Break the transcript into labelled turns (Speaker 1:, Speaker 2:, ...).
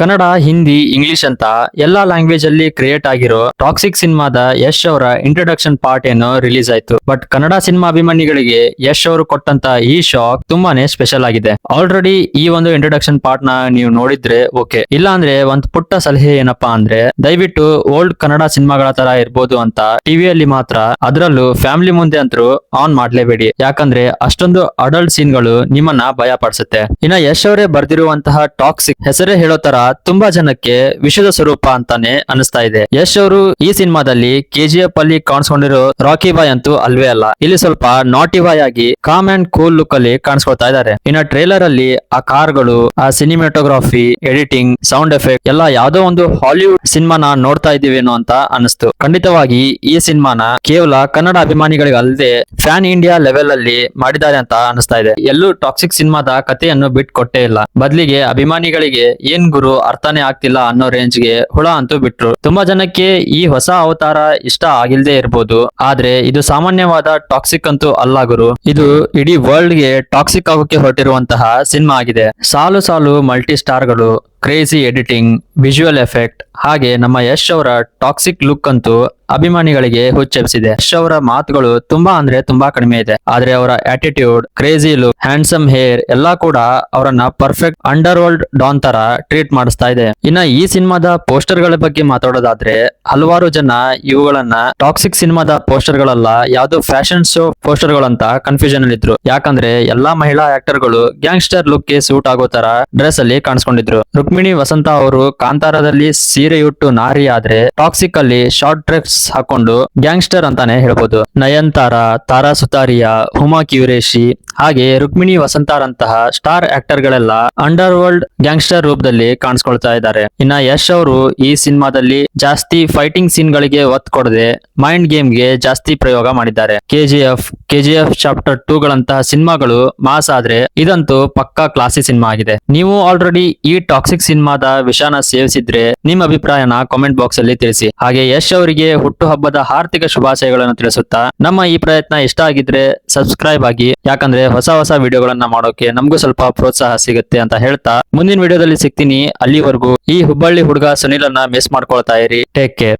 Speaker 1: Kannada, Hindi, English ಅಂತ ಎಲ್ಲಾ language ಅಲ್ಲಿ ಕ್ರಿಯೇಟ್ ಆಗಿರೋ ಟಾಕ್ಸಿಕ್ ಸಿನಿಮಾದ ಯಶ್ ಅವರ ಇಂಟ್ರೊಡಕ್ಷನ್ ಪಾರ್ಟ್ ಏನು ರಿಲೀಸ್ ಆಯ್ತು. ಬಟ್ ಕನ್ನಡ ಸಿನಿಮಾ ಅಭಿಮಾನಿಗಳಿಗೆ ಯಶ್ ಅವರು ಕೊಟ್ಟಂತ ಈ ಶಾಕ್ ತುಂಬಾನೇ ಸ್ಪೆಷಲ್ ಆಗಿದೆ. ಆಲ್ರೆಡಿ ಈ ಒಂದು ಇಂಟ್ರೊಡಕ್ಷನ್ ಪಾರ್ಟ್ನ ನೀವು ನೋಡಿದ್ರೆ ಓಕೆ ಇಲ್ಲ ಅಂದ್ರೆ ಒಂದ್ ಪುಟ್ಟ ಸಲಹೆ ಏನಪ್ಪಾ ಅಂದ್ರೆ ದಯವಿಟ್ಟು ಓಲ್ಡ್ ಕನ್ನಡ ಸಿನಿಮಾಗಳ ತರ ಇರ್ಬೋದು ಅಂತ ಟಿವಿಯಲ್ಲಿ ಮಾತ್ರ ಅದರಲ್ಲೂ ಫ್ಯಾಮಿಲಿ ಮುಂದೆ ಅಂತರೂ ಆನ್ ಮಾಡ್ಲೇಬೇಡಿ. ಯಾಕಂದ್ರೆ ಅಷ್ಟೊಂದು ಅಡಲ್ಟ್ ಸೀನ್ಗಳು ನಿಮ್ಮನ್ನ ಭಯ ಪಡಿಸುತ್ತೆ. ಇನ್ನ ಯಶ್ ಅವರೇ ಬರ್ದಿರುವಂತಹ ಟಾಕ್ಸಿಕ್ ಹೆಸರೇ ಹೇಳೋ ತರ ತುಂಬಾ ಜನಕ್ಕೆ ವಿಷದ ಸ್ವರೂಪ ಅಂತಾನೆ ಅನಿಸ್ತಾ ಇದೆ. ಯಶ್ ಅವರು ಈ ಸಿನಿಮಾದಲ್ಲಿ ಕೆಜಿಎಫ್ ಅಲ್ಲಿ ಕಾಣಿಸ್ಕೊಂಡಿರೋ ರಾಕಿ ಬಾಯ್ ಅಂತೂ ಅಲ್ವೇ ಅಲ್ಲ. ಇಲ್ಲಿ ಸ್ವಲ್ಪ ನಾಟಿ ಬಾಯ್ ಆಗಿ ಕಾಮ್ ಅಂಡ್ ಕೂಲ್ ಲುಕ್ ಅಲ್ಲಿ ಕಾಣಿಸ್ಕೊಳ್ತಾ ಇದ್ದಾರೆ. ಇನ್ನ ಟ್ರೇಲರ್ ಅಲ್ಲಿ ಆ ಕಾರ್ಗಳು, ಆ ಸಿನಿಮಾಟೋಗ್ರಫಿ ಎಡಿಟಿಂಗ್ ಸೌಂಡ್ ಎಫೆಕ್ಟ್ ಎಲ್ಲ ಯಾವ್ದೋ ಒಂದು ಹಾಲಿವುಡ್ ಸಿನಿಮಾನ ನೋಡ್ತಾ ಇದೀವೇನೋ ಅಂತ ಅನಿಸ್ತು ಖಂಡಿತವಾಗಿ ಈ ಸಿನಿಮಾನ ಕೇವಲ ಕನ್ನಡ ಅಭಿಮಾನಿಗಳಿಗಲ್ಲದೆ ಫ್ಯಾನ್ ಇಂಡಿಯಾ ಲೆವೆಲ್ ಅಲ್ಲಿ ಮಾಡಿದ್ದಾರೆ ಅಂತ ಅನಿಸ್ತಾ ಇದೆ. ಎಲ್ಲೂ ಟಾಕ್ಸಿಕ್ ಸಿನಿಮಾದ ಕಥೆಯನ್ನು ಬಿಟ್ ಕೊಟ್ಟೇ ಇಲ್ಲ. ಬದಲಿಗೆ ಅಭಿಮಾನಿಗಳಿಗೆ ಏನ್ ಗುರು ಅರ್ಥನೇ ಆಗ್ತಿಲ್ಲ ಅನ್ನೋ ರೇಂಜ್ಗೆ ಹುಳ ಅಂತೂ ಬಿಟ್ರು. ತುಂಬಾ ಜನಕ್ಕೆ ಈ ಹೊಸ ಅವತಾರ ಇಷ್ಟ ಆಗಿಲ್ದೇ ಇರ್ಬೋದು. ಆದ್ರೆ ಇದು ಸಾಮಾನ್ಯವಾದ ಟಾಕ್ಸಿಕ್ ಅಂತೂ ಅಲ್ಲ ಗುರು. ಇದು ಇಡೀ ವರ್ಲ್ಡ್ಗೆ ಟಾಕ್ಸಿಕ್ ಆಗೋಕೆ ಹೊರಟಿರುವಂತಹ ಸಿನಿಮಾ ಆಗಿದೆ. ಸಾಲು ಸಾಲು ಮಲ್ಟಿ ಸ್ಟಾರ್ಗಳು ಕ್ರೇಜಿ ಎಡಿಟಿಂಗ್ ವಿಜುವಲ್ ಎಫೆಕ್ಟ್ ಹಾಗೆ ನಮ್ಮ ಯಶ್ ಅವರ ಟಾಕ್ಸಿಕ್ ಲುಕ್ ಅಂತೂ ಅಭಿಮಾನಿಗಳಿಗೆ ಹುಚ್ಚೆಬ್ಸಿದೆ. ಯಶ್ ಅವರ ಮಾತುಗಳು ತುಂಬಾ ಅಂದ್ರೆ ತುಂಬಾ ಕಡಿಮೆ ಇದೆ. ಆದ್ರೆ ಅವರ attitude crazy look handsome hair ಎಲ್ಲಾ ಕೂಡ ಅವರನ್ನ ಪರ್ಫೆಕ್ಟ್ ಅಂಡರ್ ವರ್ಲ್ಡ್ ಡಾನ್ ತರ ಟ್ರೀಟ್ ಮಾಡಿಸ್ತಾ ಇದೆ. ಇನ್ನ ಈ ಸಿನಿಮಾದ ಪೋಸ್ಟರ್ಗಳ ಬಗ್ಗೆ ಮಾತಾಡೋದಾದ್ರೆ, ಹಲವಾರು ಜನ ಇವುಗಳನ್ನ ಟಾಕ್ಸಿಕ್ ಸಿನಿಮಾದ ಪೋಸ್ಟರ್ ಗಳಲ್ಲ ಯಾವ್ದು ಫ್ಯಾಷನ್ ಶೋ ಪೋಸ್ಟರ್ ಗಳಂತ ಕನ್ಫ್ಯೂಷನ್ ಅಲ್ಲಿ ಇದ್ರು. ಯಾಕಂದ್ರೆ ಎಲ್ಲಾ ಮಹಿಳಾ ಆಕ್ಟರ್ಗಳು ಗ್ಯಾಂಗ್ಸ್ಟರ್ ಲುಕ್ಗೆ ಸೂಟ್ ಆಗೋ ತರ ಡ್ರೆಸ್ ಅಲ್ಲಿ ಕಾಣಿಸ್ಕೊಂಡಿದ್ರು. ರುಕ್ಮಿಣಿ ವಸಂತ ಅವರು ಕಾಂತಾರದಲ್ಲಿ ಸೀರೆಯುಟ್ಟು ನಾರಿ ಆದ್ರೆ ಟಾಕ್ಸಿಕ್ ಅಲ್ಲಿ ಶಾರ್ಟ್ ಡ್ರೆಸ್ ಹಾಕೊಂಡು ಗ್ಯಾಂಗ್ಸ್ಟರ್ ಅಂತಾನೆ ಹೇಳ್ಬೋದು. ನಯನ್ತಾರ, ತಾರಾ ಸುತಾರಿಯಾ, ಹುಮಾ ಕ್ಯೂರೇಶಿ ಹಾಗೆ ರುಕ್ಮಿಣಿ ವಸಂತಾರಂತಹ ಸ್ಟಾರ್ ಆಕ್ಟರ್ ಗಳೆಲ್ಲ ಅಂಡರ್ ವರ್ಲ್ಡ್ ಗ್ಯಾಂಗ್ಸ್ಟರ್ ರೂಪದಲ್ಲಿ ಕಾಣಿಸ್ಕೊಳ್ತಾ ಇದ್ದಾರೆ. ಇನ್ನ ಯಶ್ ಅವರು ಈ ಸಿನಿಮಾದಲ್ಲಿ ಜಾಸ್ತಿ ಫೈಟಿಂಗ್ ಸೀನ್ ಗಳಿಗೆ ಒತ್ತು ಕೊಡದೆ ಮೈಂಡ್ ಗೇಮ್ಗೆ ಜಾಸ್ತಿ ಪ್ರಯೋಗ ಮಾಡಿದ್ದಾರೆ. ಕೆಜಿಎಫ್ ಕೆಜಿಎಫ್ ಚಾಪ್ಟರ್ ಟೂ ಗಳಂತಹ ಸಿನಿಮಾಗಳು ಮಾಸ್ ಆದ್ರೆ ಇದಂತೂ ಪಕ್ಕಾ ಕ್ಲಾಸಿ ಸಿನಿಮಾ ಆಗಿದೆ. ನೀವು ಆಲ್ರೆಡಿ ಈ ಟಾಕ್ಸಿಕ್ ಸಿನಿಮಾದ ವಿಷಾನ ಸೇವಿಸಿದ್ರೆ ನಿಮ್ಮ ಅಭಿಪ್ರಾಯನ ಕಾಮೆಂಟ್ ಬಾಕ್ಸ್ ಅಲ್ಲಿ ತಿಳಿಸಿ. ಹಾಗೆ ಯಶ್ ಅವರಿಗೆ ಹುಟ್ಟುಹಬ್ಬದ ಹಾರ್ದಿಕ ಶುಭಾಶಯಗಳನ್ನು ತಿಳಿಸುತ್ತಾ ನಮ್ಮ ಈ ಪ್ರಯತ್ನ ಇಷ್ಟ ಆಗಿದ್ರೆ ಸಬ್ಸ್ಕ್ರೈಬ್ ಆಗಿ. ಯಾಕಂದ್ರೆ ಹೊಸ ಹೊಸ ವಿಡಿಯೋಗಳನ್ನ ಮಾಡೋಕೆ ನಮಗೂ ಸ್ವಲ್ಪ ಪ್ರೋತ್ಸಾಹ ಸಿಗುತ್ತೆ ಅಂತ ಹೇಳ್ತಾ ಮುಂದಿನ ವಿಡಿಯೋದಲ್ಲಿ ಸಿಗ್ತೀನಿ. ಅಲ್ಲಿವರೆಗೂ ಈ ಹುಬ್ಬಳ್ಳಿ ಹುಡುಗ ಸುನಿಲನ್ನ ಮಿಸ್ ಮಾಡ್ಕೊಳ್ತಾ ಇರಿ. Take care